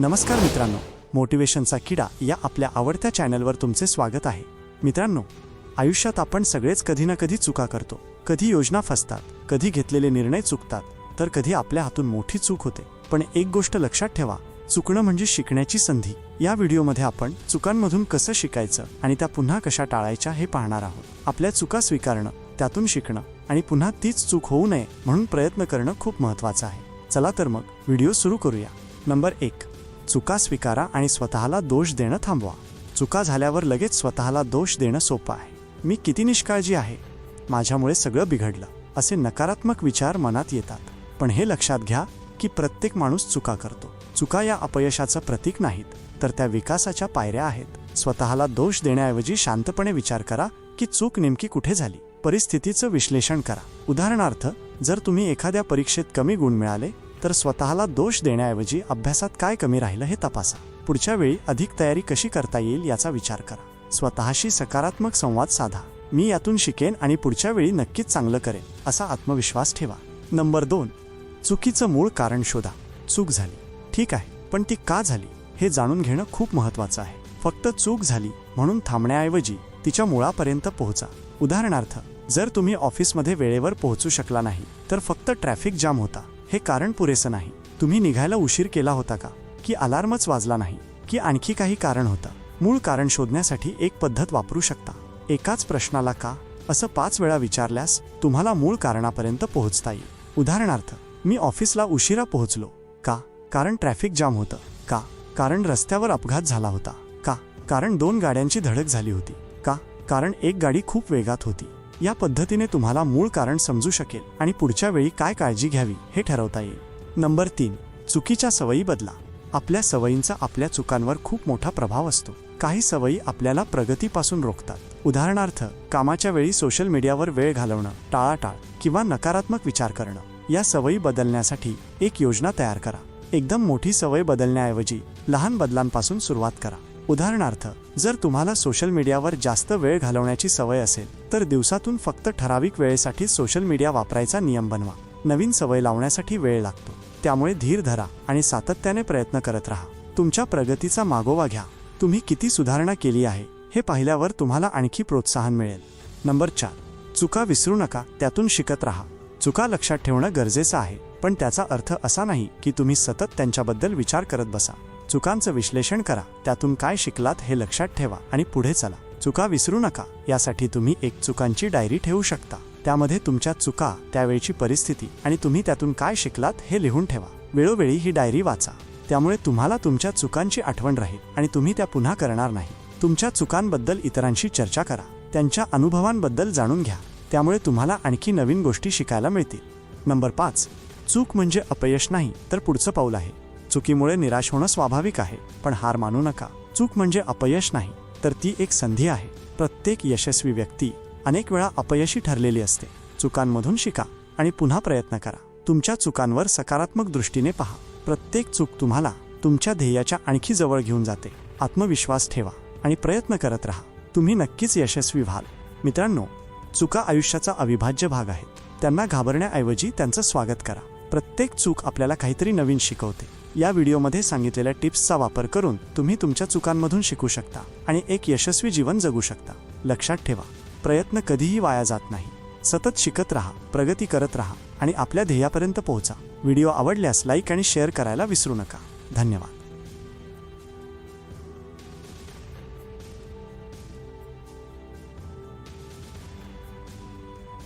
नमस्कार मित्रांनो मोटिवेशनचा किडा या आपल्या आवडत्या चॅनलवर तुमचे स्वागत आहे. मित्रांनो आयुष्यात आपण सगळेच कधी ना कधी चुका करतो. कधी योजना फसतात कधी घेतलेले निर्णय चुकतात तर कधी आपल्या हातून मोठी चूक होते. पण एक गोष्ट लक्षात ठेवा चुकणं म्हणजे शिकण्याची संधी. या व्हिडिओमध्ये आपण चुकांमधून कसं शिकायचं आणि त्या पुन्हा कशा टाळायच्या हे पाहणार आहोत. आपल्या चुका स्वीकारणं त्यातून शिकणं आणि पुन्हा तीच चूक होऊ नये म्हणून प्रयत्न करणं खूप महत्त्वाचं आहे. चला तर मग व्हिडिओ सुरू करूया. नंबर एक चुका स्वीकारा आणि स्वतःला दोष देणं थांबवा. चुका झाल्यावर लगेच स्वतःला दोष देणं सोपं आहे. मी किती निष्काळजी आहे? माझ्यामुळे सगळं बिघडलं. असे नकारात्मक विचार मनात येतात. पण हे लक्षात घ्या की प्रत्येक माणूस चुका करतो. चुका या अपयशाचं प्रतीक नाहीत तर त्या विकासाच्या पायऱ्या आहेत. स्वतःला दोष देण्याऐवजी शांतपणे विचार करा की चूक नेमकी कुठे झाली. परिस्थितीचं विश्लेषण करा. उदाहरणार्थ जर तुम्ही एखाद्या परीक्षेत कमी गुण मिळाले तर स्वतःला दोष देण्याऐवजी अभ्यासात काय कमी राहिलं हे तपासा. पुढच्या वेळी अधिक तयारी कशी करता येईल याचा विचार करा. स्वतःशी सकारात्मक संवाद साधा. मी यातून शिकेन आणि पुढच्या वेळी नक्कीच चांगलं करेन असा आत्मविश्वास ठेवा. नंबर दोन. चुकीचं मूळ कारण शोधा. चूक झाली. ठीक आहे पण ती का झाली हे जाणून घेणं खूप महत्वाचं आहे. फक्त चूक झाली म्हणून थांबण्याऐवजी तिच्या मुळापर्यंत पोहोचा. उदाहरणार्थ जर तुम्ही ऑफिसमध्ये वेळेवर पोहोचू शकला नाही तर फक्त ट्रॅफिक जाम होता. हे कारण पुरेसं नाही. तुम्ही निघायला उशीर केला होता का? की अलार्मच वाजला नाही? की आणखी काही कारण होतं? मूळ कारण शोधण्यासाठी एक पद्धत वापरू शकता. एकाच प्रश्नाला का? असं पाच वेळा विचारल्यास तुम्हाला मूळ कारणापर्यंत पोहोचता येईल. उदाहरणार्थ मी ऑफिसला उशिरा पोहोचलो. का? कारण ट्रॅफिक जाम होतं. का? कारण रस्त्यावर अपघात झाला होता. का? कारण दोन गाड्यांची धडक झाली होती. का? कारण एक गाडी खूप वेगात होती. या पद्धतीने तुम्हाला मूळ कारण समजू शकेल आणि पुढच्या वेळी काय काळजी घ्यावी हे ठरवता येईल. नंबर तीन चुकीच्या सवयी बदला. आपल्या सवयींचा आपल्या चुकांवर खूप मोठा प्रभाव असतो. काही सवयी आपल्याला प्रगतीपासून रोखतात. उदाहरणार्थ कामाच्या वेळी सोशल मीडियावर वेळ घालवणं टाळाटाळ किंवा नकारात्मक विचार करणं. या सवयी बदलण्यासाठी एक योजना तयार करा. एकदम मोठी सवय बदलण्याऐवजी लहान बदलांपासून सुरुवात करा. उदाहरणार्थ जर तुम्हाला सोशल मीडियावर जास्त वेळ घालवण्याची सवय असेल तर दिवसातून फक्त ठराविक वेळेसाठी सोशल मीडिया वापरायचा नियम बनवा. नवीन सवय लावण्यासाठी वेळ लागतो. त्यामुळे धीर धरा आणि सातत्याने प्रयत्न करत राहा. तुमच्या प्रगतीचा मागोवा घ्या. तुम्ही किती सुधारणा केली आहे हे पाहिल्यावर तुम्हाला आणखी प्रोत्साहन मिळेल. नंबर चार. चुका विसरू नका त्यातून शिकत राहा. चुका लक्षात ठेवणं गरजेचं आहे पण त्याचा अर्थ असा नाही की तुम्ही सतत त्यांच्याबद्दल विचार करत बसा. चुकांचं विश्लेषण करा. त्यातून काय शिकलात हे लक्षात ठेवा आणि पुढे चला. चुका विसरू नका. यासाठी तुम्ही एक चुकांची डायरी ठेवू शकता. त्यामध्ये तुमच्या चुका त्यावेळची परिस्थिती आणि तुम्ही त्यातून काय शिकलात हे लिहून ठेवा. वेळोवेळी ही डायरी वाचा. त्यामुळे तुम्हाला तुमच्या चुकांची आठवण राहील आणि तुम्ही त्या पुन्हा करणार नाही. तुमच्या चुकांबद्दल इतरांशी चर्चा करा. त्यांच्या अनुभवांबद्दल जाणून घ्या. त्यामुळे तुम्हाला आणखी नवीन गोष्टी शिकायला मिळतील. नंबर पाच. चूक म्हणजे अपयश नाही तर पुढचं पाऊल आहे. चुकीमुळे निराश होणं स्वाभाविक आहे पण हार मानू नका. चूक म्हणजे अपयश नाही तर ती एक संधी आहे. प्रत्येक यशस्वी व्यक्ती अनेक वेळा अपयशी ठरलेली असते. चुकांमधून शिका आणि पुन्हा प्रयत्न करा. तुमच्या चुकांवर सकारात्मक दृष्टीने पहा. प्रत्येक चूक तुम्हाला तुमच्या ध्येयाच्या आणखी जवळ घेऊन जाते. आत्मविश्वास ठेवा आणि प्रयत्न करत राहा. तुम्ही नक्कीच यशस्वी व्हाल. मित्रांनो चुका आयुष्याचा अविभाज्य भाग आहेत. त्यांना घाबरण्याऐवजी त्यांचं स्वागत करा. प्रत्येक चूक आपल्याला काहीतरी नवीन शिकवते. या व्हिडिओमध्ये सांगितलेल्या टिप्सचा वापर करून तुम्ही तुमच्या चुकांमधून शिकू शकता आणि एक यशस्वी जीवन जगू शकता. लक्षात ठेवा प्रयत्न कधीही वाया जात नाही. सतत शिकत राहा प्रगती करत राहा आणि आपल्या ध्येयापर्यंत पोहोचा. व्हिडिओ आवडल्यास लाईक आणि शेअर करायला विसरू नका. धन्यवाद.